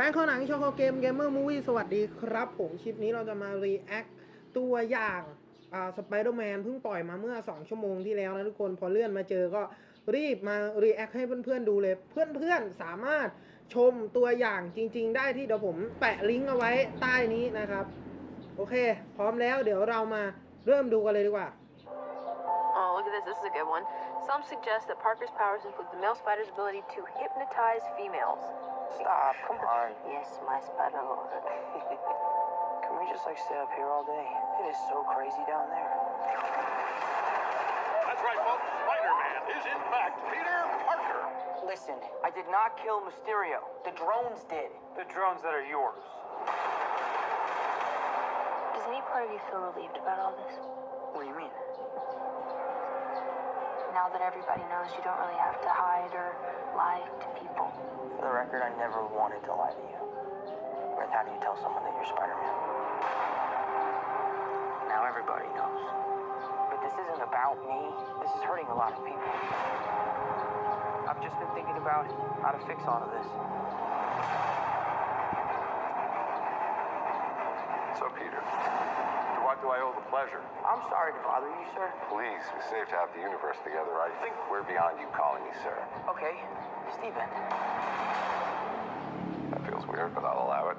แฟนข้อหนังชอบเกมเกมเมอร์มูวี่สวัสดีครับ ผมคลิปนี้เราจะมารีแอคตัวอย่างอ่าสไปเดอร์แมนเพิ่งปล่อยมาเมื่อ 2 ชั่วโมงที่แล้วนะทุกคนพอเลื่อนมาเจอก็รีบมารีแอคให้เพื่อนๆดูเลย เพื่อนๆสามารถชมตัวอย่างจริง ๆ ได้ที่เดี๋ยวผมแปะลิงก์เอาไว้ใต้นี้นะครับ โอเค พร้อมแล้วเดี๋ยวเรามาเริ่มดูกันเลยดีกว่า this. This is a good one. Some suggest that Parker's powers include the male spider's ability to hypnotize females. Stop, come on. Yes, my spider lord. Can we just like stay up here all day? It is so crazy down there. That's right, folks. Spider-Man is in fact Peter Parker. Listen, I did not kill Mysterio. The drones did. The drones that are yours. Does any part of you feel relieved about all this? What do you mean? Now that everybody knows you don't really have to hide or lie to people. For the record, I never wanted to lie to you. But how do you tell someone that you're Spider-Man? Now everybody knows. But this isn't about me. This is hurting a lot of people. I've just been thinking about how to fix all of this. So, Peter, to what do I owe the pleasure? I'm sorry to bother you, sir. Please, we saved half the universe together. I think we're beyond you calling me sir. Okay, Steven. That feels weird, but I'll allow it.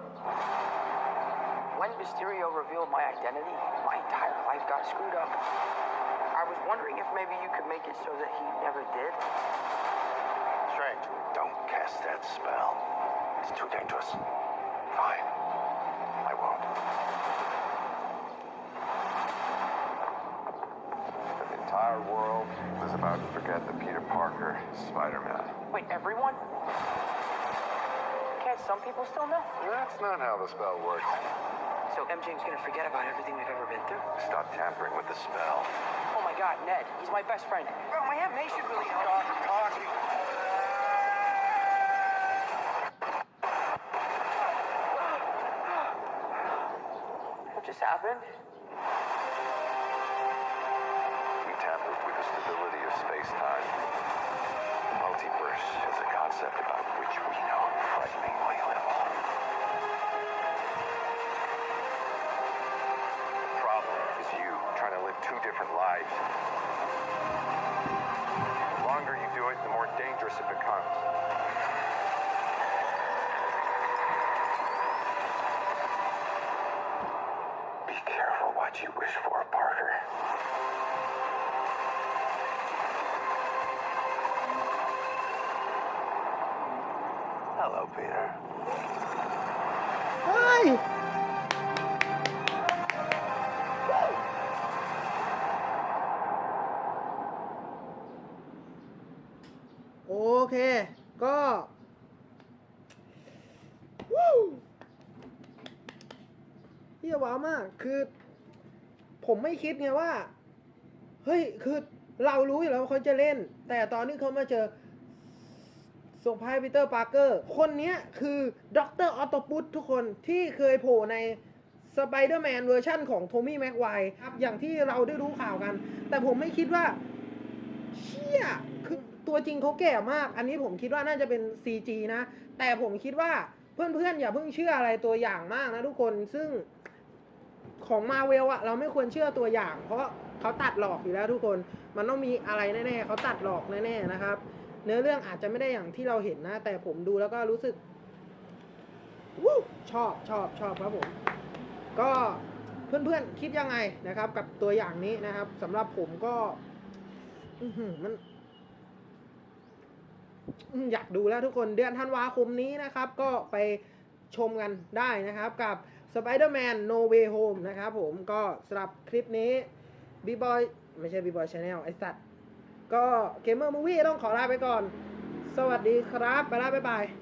When Mysterio revealed my identity, my entire life got screwed up. I was wondering if maybe you could make it so that he never did. Strange. Don't cast that spell. It's too dangerous. Fine. I won't. Entire world is about to forget that Peter Parker is Spider-Man. Wait, everyone? Can't some people still know? That's not how the spell works. So MJ's gonna forget about everything we've ever been through? Stop tampering with the spell. Oh my god, Ned, he's my best friend. Bro, my Aunt May should really know. Stop talking. What just happened? Stability of space-time. The multiverse is a concept about which we know frighteningly little. The problem is you trying to live two different lives. The longer you do it, the more dangerous it becomes. Be careful what you wish for, Parker. Hello, Peter. เฮ้ยโอเค ก็วู้เียว้าวมาก คือ ผมไม่คิดไงว่า เฮ้ย คือเรารู้อยู่แล้วว่าเขาจะเล่น แต่ตอนที่เขามาเจอ ส่งพายปีเตอร์ปาร์เกอร์ คนนี้คือด็อกเตอร์ออตปุตทุกคนที่เคยโผล่ในสไปเดอร์แมนเวอร์ชั่นของโทมี่แม็กไวครับอย่างที่เราได้รู้ข่าวกัน แต่ผมไม่คิดว่า เชี่ยคือตัวจริงเขาแก่มาก อันนี้ผมคิดว่าน่าจะเป็น CG นะ แต่ผมคิดว่าเพื่อนๆ อย่าเพิ่งเชื่ออะไรตัวอย่างมากนะทุกคนซึ่งของมาเวลอะเราไม่ควรเชื่อตัวอย่าง เพราะเขาตัดหลอกอยู่แล้วทุกคน มันต้องมีอะไรแน่ๆเขาตัดหลอกแน่ๆนะครับ เนื้อเรื่องอาจจะไม่ได้อย่างที่เราเห็นนะ แต่ผมดูแล้วก็รู้สึกวู้ชอบชอบชอบครับผม ก็เพื่อนๆคิดยังไงนะครับ กับตัวอย่างนี้นะครับสำหรับผมก็มันอืมอยากดูแล้วทุกคนเดือนธันวาคมนี้นะครับ ก็ไปชมกันได้นะครับกับ Spider-Man No Way Home นะครับผมก็สำหรับคลิปนี้ b ีบอยไม่ใช่ b ีบอยชาแนลไอสัตว์ ก็เกมเมอร์มูวี่ต้องขอลาไปก่อน สวัสดีครับ ไปล้วบ๊ายบาย